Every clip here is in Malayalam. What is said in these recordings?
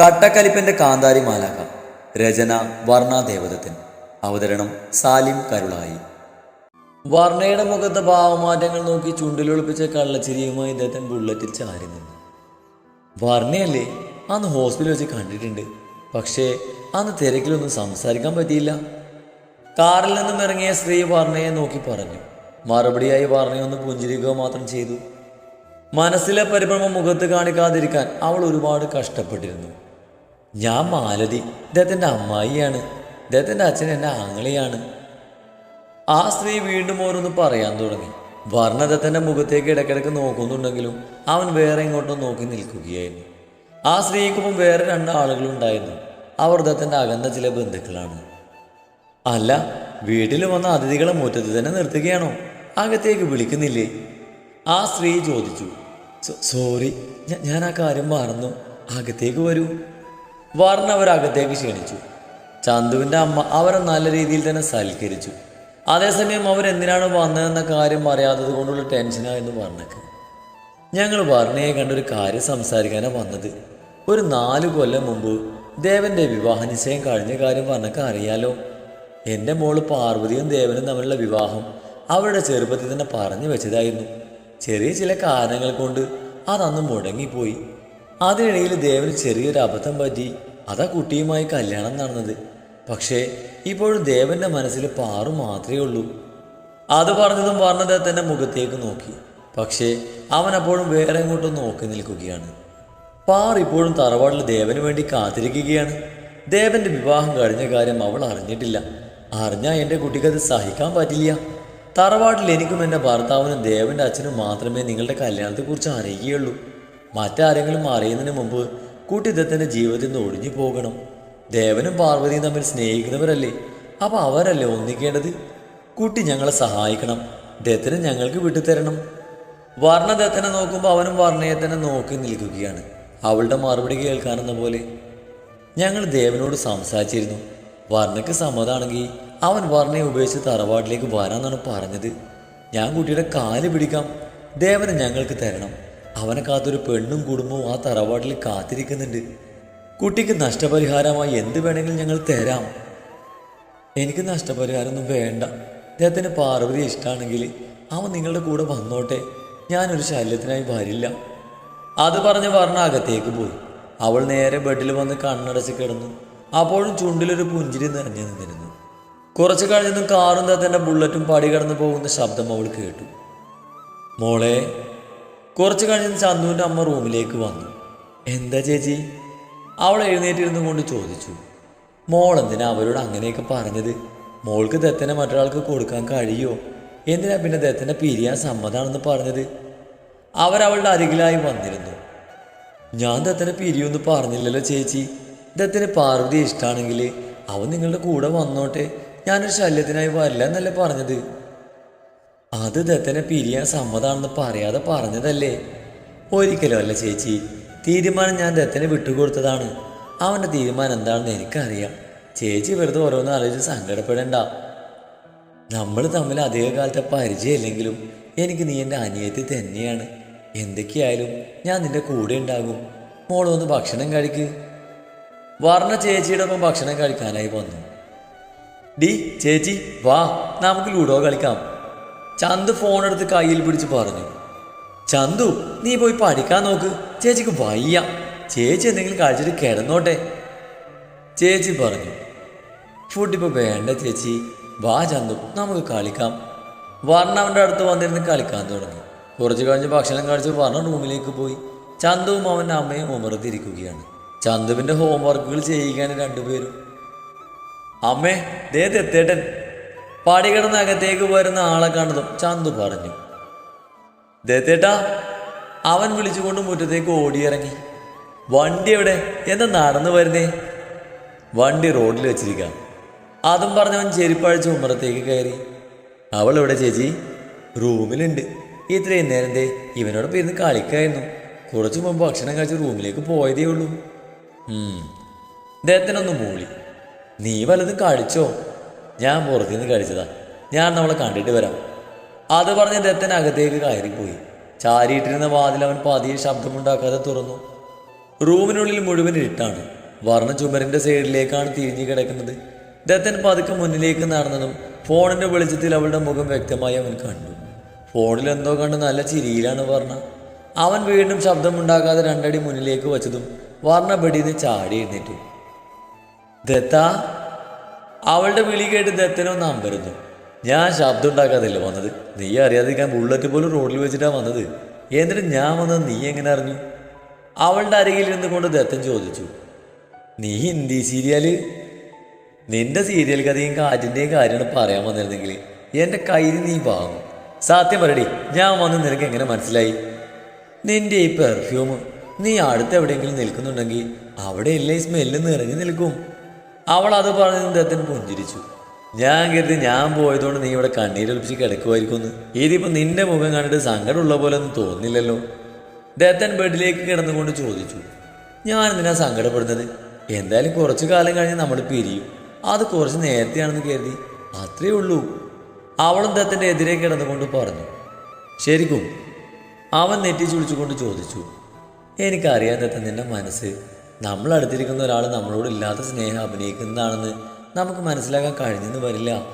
കട്ടക്കലിപ്പന്റെ കാന്താരി മാലാക രചന വർണാദേവതത്തിൻ അവതരണം സാലിം കരുളായി. വർണയുടെ മുഖത്തെ ഭാവമാറ്റങ്ങൾ നോക്കി ചുണ്ടിലൊളിപ്പിച്ച കള്ളച്ചിരിയുമായി ഇദ്ദേഹത്തിന് ബുള്ളറ്റിൽ ചാരി നിന്നു. വർണയല്ലേ? അന്ന് ഹോസ്പിറ്റലിൽ വെച്ച് കണ്ടിട്ടുണ്ട്. പക്ഷേ അന്ന് തിരക്കിലൊന്നും സംസാരിക്കാൻ പറ്റിയില്ല. കാറിൽ നിന്നും ഇറങ്ങിയ സ്ത്രീ വർണയെ നോക്കി പറഞ്ഞു. മറുപടിയായി വർണയൊന്ന് പുഞ്ചിരിക്കുക മാത്രം ചെയ്തു. മനസ്സിലെ പരിഭ്രമം മുഖത്ത് കാണിക്കാതിരിക്കാൻ അവൾ ഒരുപാട് കഷ്ടപ്പെട്ടിരുന്നു. ഞാൻ മാലതി. ഇദ്ദേഹത്തിന്റെ അമ്മായിയാണ്. ഇദ്ദേഹത്തിന്റെ അച്ഛൻ എന്റെ ആങ്ങളിയാണ്. ആ സ്ത്രീ വീണ്ടും ഓരോന്ന് പറയാൻ തുടങ്ങി. വർണദത്തന്റെ മുഖത്തേക്ക് ഇടയ്ക്കിടയ്ക്ക് നോക്കുന്നുണ്ടെങ്കിലും അവൻ വേറെ ഇങ്ങോട്ടും നോക്കി നിൽക്കുകയായിരുന്നു. ആ സ്ത്രീക്കൊപ്പം വേറെ രണ്ട് ആളുകളുണ്ടായിരുന്നു അവർ ദത്തന്റെ അകന്ന ചില ബന്ധുക്കളാണ്. അല്ല വീട്ടിൽ വന്ന അതിഥികളെ മുറ്റത്ത് തന്നെ നിർത്തുകയാണോ? അകത്തേക്ക് വിളിക്കുന്നില്ലേ? ആ സ്ത്രീ ചോദിച്ചു. സോറി ഞാൻ ആ കാര്യം മറന്നു. അകത്തേക്ക് വരൂ. വർണ അവരകത്തേക്ക് ക്ഷണിച്ചു. ചന്തുവിന്റെ അമ്മ അവരെ നല്ല രീതിയിൽ തന്നെ സൽക്കരിച്ചു. അതേസമയം അവരെന്തിനാണ് വന്നതെന്ന കാര്യം അറിയാത്തത് കൊണ്ടുള്ള ടെൻഷനായിരുന്നു വർണക്ക് ഞങ്ങൾ വർണയെ കണ്ടൊരു കാര്യം സംസാരിക്കാനാണ് വന്നത്. ഒരു നാല് കൊല്ലം മുമ്പ് ദേവന്റെ വിവാഹ നിശ്ചയം കഴിഞ്ഞ കാര്യം വർണക്ക് അറിയാലോ. എന്റെ മോൾ പാർവതിയും ദേവനും തമ്മിലുള്ള വിവാഹം അവരുടെ ചെറുപ്പത്തിൽ തന്നെ പറഞ്ഞു വെച്ചതായിരുന്നു. ചെറിയ ചില കാരണങ്ങൾ കൊണ്ട് അതന്ന് മുടങ്ങിപ്പോയി. അതിനിടയിൽ ദേവന് ചെറിയൊരു അബദ്ധം പറ്റി. അതാ കുട്ടിയുമായി കല്യാണം നടന്നത്. പക്ഷേ ഇപ്പോഴും ദേവന്റെ മനസ്സിൽ പാറു മാത്രമേ ഉള്ളൂ. അത് പറഞ്ഞതും വർണദത്തന്റെ മുഖത്തേക്ക് നോക്കി. പക്ഷേ അവൻ അപ്പോഴും വേറെ എങ്ങോട്ടും നോക്കി നിൽക്കുകയാണ്. പാർ ഇപ്പോഴും തറവാട്ടിൽ ദേവന് വേണ്ടി കാത്തിരിക്കുകയാണ്. ദേവന്റെ വിവാഹം കഴിഞ്ഞ കാര്യം അവൾ അറിഞ്ഞിട്ടില്ല. അറിഞ്ഞാൽ എന്റെ കുട്ടിക്കത് സഹിക്കാൻ പറ്റില്ല. തറവാട്ടിൽ എനിക്കും എന്റെ ഭർത്താവിനും ദേവന്റെ അച്ഛനും മാത്രമേ നിങ്ങളുടെ കല്യാണത്തെക്കുറിച്ച് അറിയുകയുള്ളൂ. മറ്റാരെങ്കിലും അറിയുന്നതിന് മുമ്പ് കുട്ടി ദത്തന്റെ ജീവിതത്തിൽ നിന്ന് ഒഴിഞ്ഞു പോകണം. ദേവനും പാർവതിയും തമ്മിൽ സ്നേഹിക്കുന്നവരല്ലേ? അപ്പോൾ അവരല്ലേ ഒന്നിക്കേണ്ടത്? കുട്ടി ഞങ്ങളെ സഹായിക്കണം. ദത്തനെ ഞങ്ങൾക്ക് വിട്ടുതരണം. വർണ ദത്തനെ നോക്കുമ്പോൾ അവനും വർണയെ തന്നെ നോക്കി നിൽക്കുകയാണ്. അവളുടെ മറുപടി കേൾക്കാനെന്ന പോലെ. ഞങ്ങൾ ദേവനോട് സംസാരിച്ചിരുന്നു. വർണയ്ക്ക് സമ്മതമാണെങ്കിൽ അവൻ വർണയെ ഉപയോഗിച്ച് തറവാട്ടിലേക്ക് വരാമെന്നാണ് പറഞ്ഞത്. ഞാൻ കുട്ടിയുടെ കാൽ പിടിക്കാം. ദേവനെ ഞങ്ങൾക്ക് തരണം. അവനെ കാത്തൊരു പെണ്ണും കുടുംബവും ആ തറവാട്ടിൽ കാത്തിരിക്കുന്നുണ്ട്. കുട്ടിക്ക് നഷ്ടപരിഹാരമായി എന്ത് വേണമെങ്കിലും ഞങ്ങൾ തരാം. എനിക്ക് നഷ്ടപരിഹാരമൊന്നും വേണ്ട. അദ്ദേഹത്തിന് പാർവതി ഇഷ്ടമാണെങ്കിൽ അവൻ നിങ്ങളുടെ കൂടെ വന്നോട്ടെ. ഞാനൊരു ശല്യത്തിനായി വരില്ല. അത് പറഞ്ഞ് പറഞ്ഞ അകത്തേക്ക് പോയി. അവൾ നേരെ ബെഡിൽ വന്ന് കണ്ണടച്ച് കിടന്നു. അപ്പോഴും ചുണ്ടിലൊരു പുഞ്ചിരി നിറഞ്ഞു നിന്നിരുന്നു. കുറച്ച് കഴിഞ്ഞതും കാറും തത്തന്റെ ബുള്ളറ്റും പടി കടന്നു പോകുന്ന ശബ്ദം അവൾ കേട്ടു. മോളെ കുറച്ച് കഴിഞ്ഞ് ചന്തുവിന്റെ അമ്മ റൂമിലേക്ക് വന്നു. എന്താ ചേച്ചി? അവൾ എഴുന്നേറ്റിരുന്നു കൊണ്ട് ചോദിച്ചു. മോൾ എന്തിനാ അവരോട് അങ്ങനെയൊക്കെ പറഞ്ഞത്? മോൾക്ക് ദത്തനെ മറ്റൊരാൾക്ക് കൊടുക്കാൻ കഴിയുമോ എന്തിനാ പിന്നെ ദത്തനെ പിരിയാൻ സമ്മതാണെന്ന് പറഞ്ഞത്? അവരവളുടെ അരികിലായി വന്നിരുന്നു. ഞാൻ ദത്തനെ പിരിയൊന്ന് പറഞ്ഞില്ലല്ലോ ചേച്ചി. ദത്തന് പാർവതി ഇഷ്ടമാണെങ്കിൽ അവൻ നിങ്ങളുടെ കൂടെ വന്നോട്ടെ. ഞാനൊരു ശല്യത്തിനായി വരില്ല എന്നല്ലേ പറഞ്ഞത്? അത് ദത്തനെ പിരിയാൻ സമ്മതാണെന്ന് പറയാതെ പറഞ്ഞതല്ലേ? ഒരിക്കലും അല്ല ചേച്ചി. തീരുമാനം ഞാൻ ദത്തനെ വിട്ടുകൊടുത്തതാണ്. അവന്റെ തീരുമാനം എന്താണെന്ന് എനിക്കറിയാം. ചേച്ചി വെറുതെ ഓരോന്ന് ആലോചിച്ച് സങ്കടപ്പെടേണ്ട. നമ്മൾ തമ്മിൽ അധിക കാലത്തെ പരിചയമില്ലെങ്കിലും എനിക്ക് നീ എന്റെ അനിയത്തി തന്നെയാണ്. എന്തൊക്കെയായാലും ഞാൻ നിന്റെ കൂടെ ഉണ്ടാകും. മോളൊന്ന് ഭക്ഷണം കഴിക്ക്. വർണ ചേച്ചിയുടെ ഒപ്പം ഭക്ഷണം കഴിക്കാനായി വന്നു. ഡി ചേച്ചി വാ. നമുക്ക് ലൂഡോ കളിക്കാം. ചന്തു ഫോൺ എടുത്ത് കയ്യിൽ പിടിച്ച് പറഞ്ഞു. ചന്തു നീ പോയി പഠിക്കാൻ നോക്ക്. ചേച്ചിക്ക് വയ്യ. ചേച്ചി എന്തെങ്കിലും കഴിച്ചിട്ട് കിടന്നോട്ടെ. ചേച്ചി പറഞ്ഞു. ഫുഡ് ഇപ്പോൾ വേണ്ട ചേച്ചി. വാ ചന്തു നമുക്ക് കളിക്കാം. വർണ അവന്റെ അടുത്ത് വന്നിരുന്ന് കളിക്കാൻ തുടങ്ങി. കുറച്ച് കഴിഞ്ഞ് ഭക്ഷണം കഴിച്ച് വർണ റൂമിലേക്ക് പോയി. ചന്തുവും അവന്റെ അമ്മയും ഉമർത്തിരിക്കുകയാണ് ചന്തുവിന്റെ ഹോംവർക്കുകൾ ചെയ്യുകയാണ് രണ്ടുപേരും. അമ്മേ ദേ ദത്തേട്ടൻ പടി കിടന്ന് അകത്തേക്ക് വരുന്ന ആളെ കണ്ടതും ചന്തു പറഞ്ഞു. ദത്തേട്ടാ അവൻ വിളിച്ചുകൊണ്ട് മുറ്റത്തേക്ക് ഓടിയിറങ്ങി. വണ്ടി എവിടെ? എന്താ നടന്നു വരുന്നേ? വണ്ടി റോഡിൽ വെച്ചിരിക്കാം. അതും പറഞ്ഞവൻ ചെരുപ്പഴിച്ച് ഉമ്മറത്തേക്ക് കയറി. അവൾ എവിടെ ചേച്ചി? റൂമിലുണ്ട്. ഇത്രയും നേരം ദേ ഇവനോടൊപ്പം ഇരുന്ന് കളിക്കായിരുന്നു. കുറച്ചു മുമ്പ് ഭക്ഷണം കഴിച്ച് റൂമിലേക്ക് പോയതേ ഉള്ളൂ. ദത്തനൊന്ന് മൂളി. നീ വല്ലതും കഴിച്ചോ ഞാൻ പുറത്തുനിന്ന് കഴിച്ചതാ ഞാൻ നമ്മളെ കണ്ടിട്ട് വരാം. അത് പറഞ്ഞ് ദത്തൻ അകത്തേക്ക് കയറിപ്പോയി. ചാരിയിട്ടിരുന്ന വാതിൽ അവൻ പതിയെ ശബ്ദമുണ്ടാക്കാതെ തുറന്നു. റൂമിനുള്ളിൽ മുഴുവൻ ഇരുട്ടാണ്. വർണ ചുമരിന്റെ സൈഡിലേക്കാണ് തിരിഞ്ഞു കിടക്കുന്നത്. ദത്തൻ പതുക്കെ മുന്നിലേക്ക് നടന്നതും ഫോണിന്റെ വെളിച്ചത്തിൽ അവളുടെ മുഖം വ്യക്തമായി അവൻ കണ്ടു. ഫോണിൽ എന്തോ കണ്ട് നല്ല ചിരിയിലാണ് വർണ. അവൻ വീണ്ടും ശബ്ദമുണ്ടാക്കാതെ രണ്ടടി മുന്നിലേക്ക് വച്ചതും വർണ ബെഡിന്ന് ചാടി എഴുന്നേറ്റു. ദത്ത അവളുടെ വിളി കേട്ട് ദത്തനൊന്ന് അമ്പരുന്നു. ഞാൻ ശബ്ദം ഉണ്ടാക്കാതല്ല വന്നത്? നീ അറിയാതിരിക്കാൻ ബുള്ളറ്റ് പോലും റോഡിൽ വെച്ചിട്ടാണ് വന്നത്. എന്നിട്ട് ഞാൻ വന്നത് നീ എങ്ങനെ അറിഞ്ഞു? അവളുടെ അരികിൽ ഇരുന്ന് കൊണ്ട് ദത്തൻ ചോദിച്ചു. നീ ഹിന്ദി സീരിയൽ നിന്റെ സീരിയൽ കഥയും കാറ്റിന്റെയും കാര്യമാണ് പറയാൻ വന്നിരുന്നെങ്കിൽ എന്റെ കയ്യിൽ നീ വാങ്ങും. സത്യം പറയടി ഞാൻ വന്ന് നിനക്ക് എങ്ങനെ മനസ്സിലായി? നിന്റെ ഈ പെർഫ്യൂം നീ അടുത്ത് എവിടെയെങ്കിലും നിൽക്കുന്നുണ്ടെങ്കിൽ അവിടെയല്ലേ ഈ സ്മെല്ല് നിറഞ്ഞു നിൽക്കും. അവൾ അത് പറഞ്ഞ് അദ്ദേഹത്തിന് പുഞ്ചിരിച്ചു. ഞാൻ കരുതി ഞാൻ പോയതുകൊണ്ട് നീ ഇവിടെ കണ്ണീരൊലിപ്പിച്ച് കിടക്കുമായിരിക്കുമെന്ന് ഇതിപ്പോൾ നിന്റെ മുഖം കണ്ടിട്ട് സങ്കടമുള്ള പോലെ ഒന്നും തോന്നില്ലല്ലോ ദത്തൻ ബെഡിലേക്ക് കിടന്നുകൊണ്ട് ചോദിച്ചു. ഞാൻ എന്തിനാ സങ്കടപ്പെടുന്നത്? എന്തായാലും കുറച്ച് കാലം കഴിഞ്ഞ് നമ്മൾ പിരിയും. അത് കുറച്ച് നേരത്തെയാണെന്ന് കരുതി. അത്രേ ഉള്ളൂ. അവളും ദത്തന്റെ എതിരെ കിടന്നുകൊണ്ട് പറഞ്ഞു. ശരിക്കും. അവൻ നെറ്റി ചുളിച്ചുകൊണ്ട് ചോദിച്ചു. എനിക്കറിയാൻ ദത്തൻ നിന്റെ മനസ്സ് നമ്മൾ അടുത്തിരിക്കുന്ന ഒരാൾ നമ്മളോട് ഇല്ലാത്ത സ്നേഹം അഭിനയിക്കുന്നതാണെന്ന് നമുക്ക് മനസ്സിലാക്കാൻ കഴിഞ്ഞെന്ന് വരില്ല.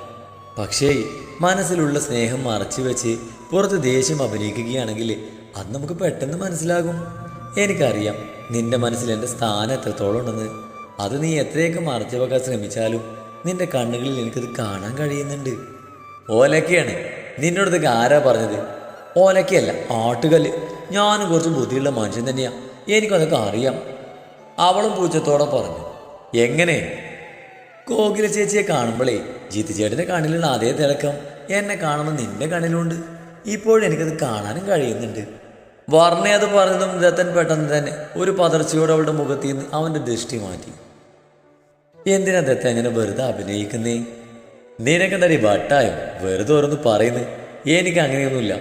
പക്ഷേ മനസ്സിലുള്ള സ്നേഹം മറച്ചു വെച്ച് പുറത്ത് ദേഷ്യം അഭിനയിക്കുകയാണെങ്കിൽ അത് നമുക്ക് പെട്ടെന്ന് മനസ്സിലാകും. എനിക്കറിയാം നിന്റെ മനസ്സിൽ എന്റെ സ്ഥാനം എത്രത്തോളം ഉണ്ടെന്ന്. അത് നീ എത്രയൊക്കെ മറച്ചു വെക്കാൻ ശ്രമിച്ചാലും നിന്റെ കണ്ണുകളിൽ എനിക്കത് കാണാൻ കഴിയുന്നുണ്ട്. ഓലക്കയാണ്. നിന്നോടത്തേക്ക് ആരാ പറഞ്ഞത്? ഓലക്കയല്ല ആട്ടുകല്ല്. ഞാനും കുറച്ച് ബുദ്ധിയുള്ള മനുഷ്യൻ തന്നെയാണ് എനിക്കതൊക്കെ അറിയാം. അവളും പൂച്ചത്തോടെ പറഞ്ഞു എങ്ങനെ? കോകില ചേച്ചിയെ കാണുമ്പോഴേ ജീത്തു ചേട്ടന്റെ കണ്ണിലുള്ള അതേ തിളക്കം. എന്നെ കാണുമ്പോൾ നിന്റെ കണ്ണിലുണ്ട്. ഇപ്പോഴെനിക്കത് കാണാനും കഴിയുന്നുണ്ട്. വർണ അത് പറഞ്ഞതും രത്തൻ പെട്ടെന്ന് തന്നെ ഒരു പതർച്ചയോടെ അവളുടെ മുഖത്തിൽ നിന്ന് അവന്റെ ദൃഷ്ടി മാറ്റി. എന്തിനാ ദത്ത അങ്ങനെ വെറുതെ അഭിനയിക്കുന്നേ? നിനക്കെന്തടി വട്ടായോ? വെറുതെ ഓരോന്ന് പറയുന്നു. എനിക്ക് അങ്ങനെയൊന്നുമില്ല.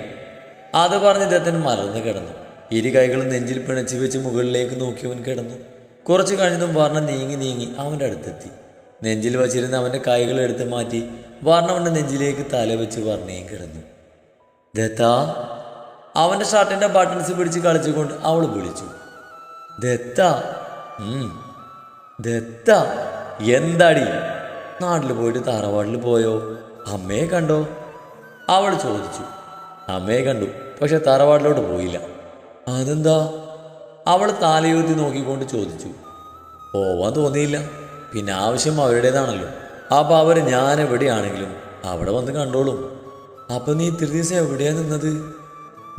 അത് പറഞ്ഞ് ദത്തൻ മലർന്നു കിടന്നു. ഇരു കൈകളും നെഞ്ചിൽ പിണച്ചു വെച്ച് മുകളിലേക്ക് നോക്കിയവൻ കിടന്നു. കുറച്ചു കഴിഞ്ഞതും വർണ നീങ്ങി നീങ്ങി അവന്റെ അടുത്തെത്തി. നെഞ്ചിൽ വച്ചിരുന്ന അവന്റെ കൈകൾ എടുത്ത് മാറ്റി വർണ അവന്റെ നെഞ്ചിലേക്ക് തല വെച്ച് വർണയും കിടന്നു. ദത്താ അവന്റെ ഷർട്ടിന്റെ ബട്ടൺസ് പിടിച്ച് കളിച്ചുകൊണ്ട് അവൾ വിളിച്ചു. ദത്ത. ദത്ത എന്താടി? നാട്ടിൽ പോയിട്ട് തറവാട്ടിൽ പോയോ? അമ്മയെ കണ്ടോ? അവൾ ചോദിച്ചു. അമ്മയെ കണ്ടു പക്ഷെ തറവാട്ടിലോട്ട് പോയില്ല. അതെന്താ? അവൾ താലയൂത്തി നോക്കിക്കൊണ്ട് ചോദിച്ചു. പോവാൻ തോന്നിയില്ല. പിന്നെ ആവശ്യം അവരുടേതാണല്ലോ. അപ്പോൾ അവർ ഞാൻ എവിടെയാണെങ്കിലും അവിടെ വന്ന് കണ്ടോളും. അപ്പൊ നീ ഇത്തിരി ദിവസം എവിടെയാ നിന്നത്?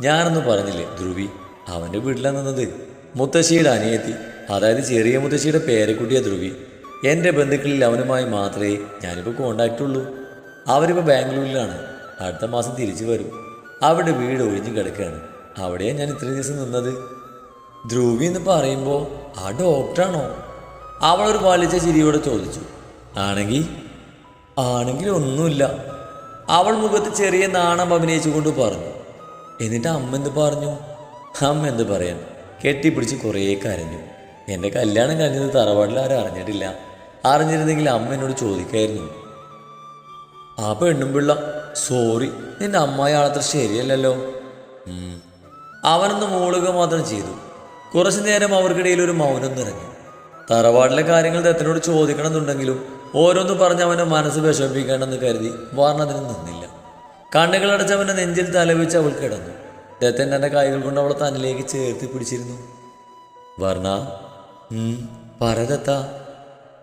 ഞാനൊന്നും പറഞ്ഞില്ലേ ധ്രുവി. അവന്റെ വീട്ടിലാണ് നിന്നത്. മുത്തശ്ശിയുടെ അനിയത്തി. അതായത് ചെറിയ മുത്തശ്ശിയുടെ പേരക്കുട്ടിയ ധ്രുവി. എന്റെ ബന്ധുക്കളിൽ അവനുമായി മാത്രമേ ഞാനിപ്പോൾ കോണ്ടാക്റ്റ് ഉള്ളൂ. അവരിപ്പോൾ ബാംഗ്ലൂരിലാണ്. അടുത്ത മാസം തിരിച്ചു വരും. അവിടെ വീട് ഒഴിഞ്ഞു കിടക്കുകയാണ്. അവിടെയാണ് ഞാൻ ഇത്രയും ദിവസം നിന്നത്? ധ്രുവി എന്ന് പറയുമ്പോൾ ആ ഡോക്ടറാണോ? അവൾ ഒരു പാലിച്ച ചിരിയോടെ ചോദിച്ചു. ആണെങ്കിൽ ആണെങ്കിൽ ഒന്നുമില്ല. അവൾ മുഖത്ത് ചെറിയ നാണം അഭിനയിച്ചുകൊണ്ട് പറഞ്ഞു. എന്നിട്ട് അമ്മ എന്ത് പറഞ്ഞു? അമ്മ എന്ത് പറയാൻ? കെട്ടിപ്പിടിച്ച് കുറേ കരഞ്ഞു. എന്റെ കല്യാണം കഴിഞ്ഞത് തറവാട്ടിൽ ആരും അറിഞ്ഞിട്ടില്ല. അറിഞ്ഞിരുന്നെങ്കിൽ അമ്മ എന്നോട് ചോദിക്കായിരുന്നു. ആ പെണ്ണും പിള്ള സോറി നിന്റെ അമ്മായി ആളത്ര ശരിയല്ലല്ലോ. അവനൊന്ന് മൂളുക മാത്രം ചെയ്തു. കുറച്ചു നേരം അവർക്കിടയിൽ ഒരു മൗനം നിറഞ്ഞു. തറവാടിലെ കാര്യങ്ങൾ ദത്തനോട് ചോദിക്കണമെന്നുണ്ടെങ്കിലും ഓരോന്ന് പറഞ്ഞ് അവന്റെ മനസ്സ് വിഷമിപ്പിക്കണമെന്ന് കരുതി വാർണതിന് നിന്നില്ല. കണ്ണുകളടച്ച് അവന്റെ നെഞ്ചിൽ തലവെച്ച് അവൾ കിടന്നു. ദത്തൻ തന്റെ കൈകൾ കൊണ്ട് അവളെ തന്നിലേക്ക് ചേർത്ത് പിടിച്ചിരുന്നു. വർണ ഉം, പറ ദത്ത.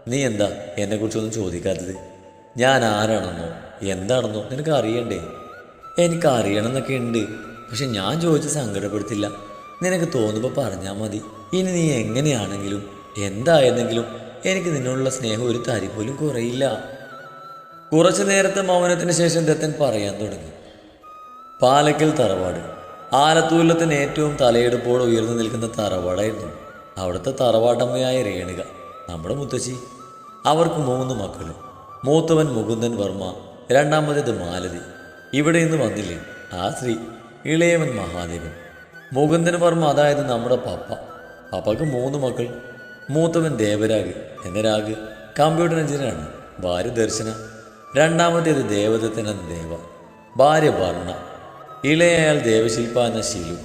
നീ എന്താ എന്നെക്കുറിച്ചൊന്നും ചോദിക്കാത്തത്? ഞാൻ ആരാണെന്നോ? എന്താണെന്നോ നിനക്ക് അറിയണ്ടേ എനിക്ക് അറിയണമെന്നൊക്കെ ഉണ്ട്. പക്ഷെ ഞാൻ ചോദിച്ച് സങ്കടപ്പെടുത്തില്ല. നിനക്ക് തോന്നുമ്പോൾ പറഞ്ഞാൽ മതി. ഇനി നീ എങ്ങനെയാണെങ്കിലും എന്തായിരുന്നെങ്കിലും എനിക്ക് നിന്നോടുള്ള സ്നേഹം ഒരു തരി പോലും കുറയില്ല. കുറച്ചു നേരത്തെ മൗനത്തിന് ശേഷം ദത്തൻ പറയാൻ തുടങ്ങി. പാലക്കൽ തറവാട്. ആലത്തൂലത്തിന് ഏറ്റവും തലയെടുപ്പോടെ ഉയർന്നു നിൽക്കുന്ന തറവാടായിരുന്നു. അവിടുത്തെ തറവാട്ടമ്മയായ രേണുക നമ്മുടെ മുത്തശ്ശി. അവർക്ക് മൂന്ന് മക്കൾ മൂത്തവൻ മുകുന്ദൻ വർമ്മ രണ്ടാമത്തേത് മാലതി. ഇവിടെ നിന്ന് വന്നില്ലേ? ആ സ്ത്രീ ഇളയവൻ മഹാദേവൻ. മുകുന്ദൻ വർമ്മ അതായത് നമ്മുടെ പപ്പ. പപ്പക്ക് മൂന്ന് മക്കൾ. മൂത്തവൻ ദേവരാഗ് എന്ന രാഗ്. കമ്പ്യൂട്ടർ എഞ്ചിനീയറാണ് ഭാര്യ ദർശന. രണ്ടാമത്തേത് ദേവദത്തൻ എന്ന ദേവ. ഭാര്യ വർണ. ഇളയയാൾ ദേവശില്പ എന്ന ശീലു.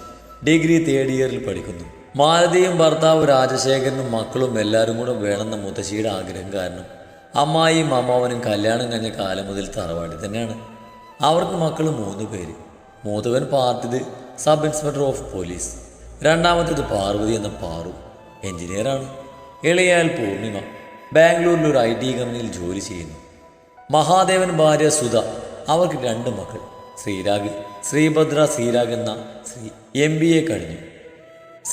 ഡിഗ്രി തേർഡ് ഇയറിൽ പഠിക്കുന്നു. മാലതിയും ഭർത്താവ് രാജശേഖരനും മക്കളും എല്ലാവരും കൂടെ വേണമെന്ന മുത്തശ്ശിയുടെ ആഗ്രഹം കാരണം അമ്മായിയും അമ്മാവനും കല്യാണം കഴിഞ്ഞ കാലം മുതൽ തറവാടി തന്നെയാണ്. അവർക്ക് മക്കൾ മൂന്ന് പേര്. മൂത്തവൻ പാർട്ടിത് സബ് ഇൻസ്പെക്ടർ ഓഫ് പോലീസ്. രണ്ടാമത്തേത് പാർവതി എന്ന പാറു. എഞ്ചിനീയറാണ്. ഇളയാൽ പൂർണിമ. ബാംഗ്ലൂരിൽ ഒരു ഐ ടി കമ്പനിയിൽ ജോലി ചെയ്യുന്നു. മഹാദേവൻ ഭാര്യ സുധ. അവർക്ക് രണ്ട് മക്കൾ. ശ്രീരാഗ് ശ്രീഭദ്ര ശ്രീരാഗ് എന്ന ശ്രീ എം ബി എ കഴിഞ്ഞു.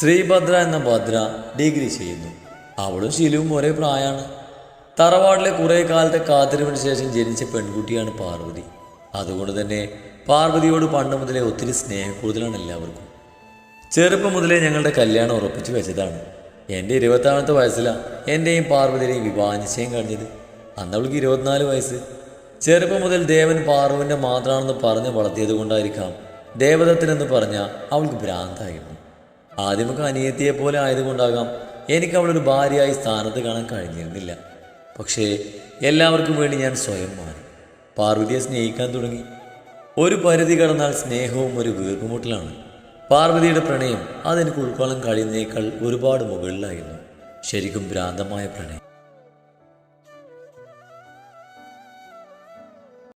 ശ്രീഭദ്ര എന്ന ഭദ്ര ഡിഗ്രി ചെയ്യുന്നു. അവളും ശീലവും ഒരേ പ്രായമാണ്. തറവാട്ടിലെ കുറേ കാലത്തെ കാത്തിരിപ്പിന് ശേഷം ജനിച്ച പെൺകുട്ടിയാണ് പാർവതി. അതുകൊണ്ട് തന്നെ പാർവതിയോട് പണ്ട് മുതലേ ഒത്തിരി സ്നേഹക്കൂടുതലാണ് എല്ലാവർക്കും. ചെറുപ്പം മുതലേ ഞങ്ങളുടെ കല്യാണം ഉറപ്പിച്ചു വെച്ചതാണ്. എന്റെ ഇരുപത്താമത്തെ വയസ്സിലാണ് എന്റെയും പാർവതിയുടെയും വിവാഹ നിശ്ചയം കഴിഞ്ഞത്. അന്നവൾക്ക് ഇരുപത്തിനാല് വയസ്സ്. ചെറുപ്പം മുതൽ ദേവൻ പാർവന്റെ മാത്രമാണെന്ന് പറഞ്ഞ് വളർത്തിയത് കൊണ്ടായിരിക്കാം ദേവദത്തനെന്ന് പറഞ്ഞാൽ അവൾക്ക് ഭ്രാന്തായിരുന്നു. ആദ്യമൊക്കെ അനിയത്തിയെ പോലെ ആയതുകൊണ്ടാകാം എനിക്ക് അവളൊരു ഭാര്യയായി സ്ഥാനത്ത് കാണാൻ കഴിഞ്ഞിരുന്നില്ല. പക്ഷേ എല്ലാവർക്കും വേണ്ടി ഞാൻ സ്വയം മാറി. പാർവതിയെ സ്നേഹിക്കാൻ തുടങ്ങി. ഒരു പരിധി കടന്നാൽ സ്നേഹവും ഒരു വീർപ്പുമുട്ടലാണ്. പാർവതിയുടെ പ്രണയം അതെനിക്ക് ഉൾക്കൊള്ളാൻ കഴിയുന്നേക്കാൾ ഒരുപാട് മുകളിലായിരുന്നു. ശരിക്കും ഭ്രാന്തമായ പ്രണയം.